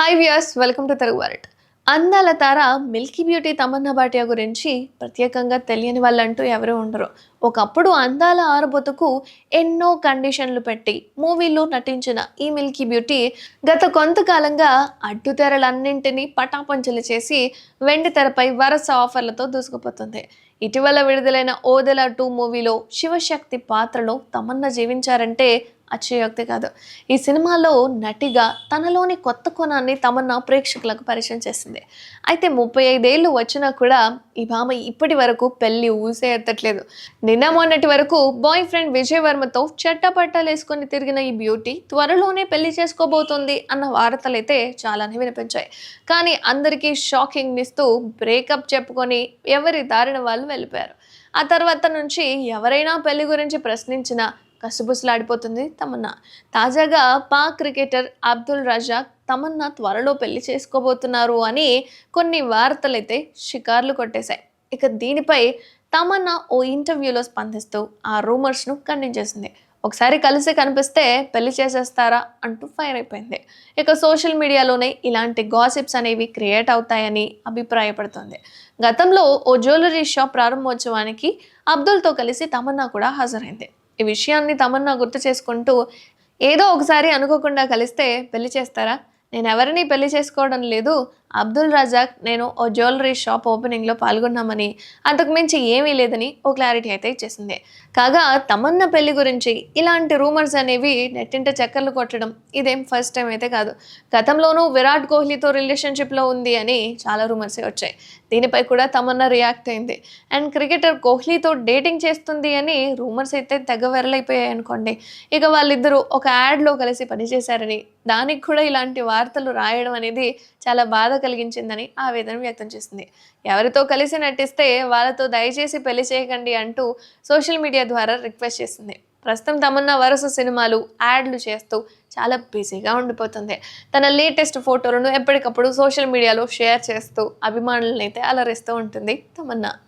Hi viewers welcome to Telugu world అందాల తార milky beauty Tamannaah Bhatia గురించి ప్రత్యేకంగా తెలియని వాళ్ళంటూ ఎవరూ ఉండరు. ఒకప్పుడు అందాల ఆరబోతకు ఎన్నో కండిషన్లు పెట్టి మూవీలో నటించిన ఈ మిల్కీ బ్యూటీ గత కొంతకాలంగా అడ్డుతెరలన్నింటినీ పటాపంచలు చేసి వెండి తెరపై వరుస ఆఫర్లతో దూసుకుపోతుంది. ఇటీవల విడుదలైన ఓదెల టూ మూవీలో శివశక్తి పాత్రలో తమన్నా జీవించారంటే అచ్చయోక్తి కాదు. ఈ సినిమాలో నటిగా తనలోని కొత్త కోణాన్ని తమన్నా ప్రేక్షకులకు పరిచయం చేసింది. అయితే ముప్పై ఐదేళ్ళు వచ్చినా కూడా ఈ భామ ఇప్పటి వరకు పెళ్ళి ఊసే ఎత్తట్లేదు. నిన్న మొన్నటి వరకు బాయ్ ఫ్రెండ్ విజయ్ వర్మతో వేసుకొని తిరిగిన ఈ బ్యూటీ త్వరలోనే పెళ్ళి చేసుకోబోతుంది అన్న వార్తలైతే చాలానే వినిపించాయి. కానీ అందరికీ షాకింగ్ ఇస్తూ బ్రేకప్ చెప్పుకొని ఎవరి దారిన వాళ్ళు వెళ్ళిపోయారు. ఆ తర్వాత నుంచి ఎవరైనా పెళ్ళి గురించి ప్రశ్నించినా కసుబుసులాడిపోతుంది. తమన్నా. తాజాగా పాక్ క్రికెటర్ అబ్దుల్ రజాక్ తమన్నా త్వరలో పెళ్ళి చేసుకోబోతున్నారు అని కొన్ని వార్తలైతే షికార్లు కొట్టేశాయి. ఇక దీనిపై తమన్నా ఓ ఇంటర్వ్యూలో స్పందిస్తూ ఆ రూమర్స్ను ఖండించేసింది. ఒకసారి కలిసి కనిపిస్తే పెళ్ళి చేసేస్తారా అంటూ ఫైర్ అయిపోయింది. ఇక సోషల్ మీడియాలోనే ఇలాంటి గాసిప్స్ అనేవి క్రియేట్ అవుతాయని అభిప్రాయపడుతుంది. గతంలో ఓ జ్యువెలరీ షాప్ ప్రారంభోత్సవానికి అబ్దుల్తో కలిసి తమన్నా కూడా హాజరైంది. ఈ విషయాన్ని తమన్నా గుర్తు చేసుకుంటూ ఏదో ఒకసారి అనుకోకుండా కలిస్తే పెళ్ళి చేస్తారా? నేను ఎవరిని పెళ్ళి చేసుకోవడం లేదు అబ్దుల్ రజాక్ నేను ఓ జ్యువెలరీ షాప్ ఓపెనింగ్లో పాల్గొన్నామని అంతకు మించి ఏమీ లేదని ఓ క్లారిటీ అయితే ఇచ్చేసింది. కాగా తమన్నా పెళ్ళి గురించి ఇలాంటి రూమర్స్ అనేవి నెట్టింట చక్కర్లు కొట్టడం ఇదేం ఫస్ట్ టైం అయితే కాదు. గతంలోనూ విరాట్ కోహ్లీతో రిలేషన్షిప్లో ఉంది అని చాలా రూమర్సే వచ్చాయి. దీనిపై కూడా తమన్నా రియాక్ట్ అయింది. అండ్ క్రికెటర్ కోహ్లీతో డేటింగ్ చేస్తుంది అని రూమర్స్ అయితే తెగ వెరలైపోయాయి అనుకోండి. ఇక వాళ్ళిద్దరూ ఒక యాడ్లో కలిసి పనిచేశారని దానికి కూడా ఇలాంటి వార్తలు రాయడం అనేది చాలా బాధ కలిగించిందని ఆవేదన వ్యక్తం చేసింది. ఎవరితో కలిసి నటిస్తే వాళ్ళతో దయచేసి పెళ్ళి చేయకండి అంటూ సోషల్ మీడియా ద్వారా రిక్వెస్ట్ చేసింది. ప్రస్తుతం తమన్నా వరుస సినిమాలు యాడ్లు చేస్తూ చాలా బిజీగా ఉండిపోతుంది. తన లేటెస్ట్ ఫోటోలను ఎప్పటికప్పుడు సోషల్ మీడియాలో షేర్ చేస్తూ అభిమానులనైతే అలరిస్తూ ఉంటుంది తమన్నా.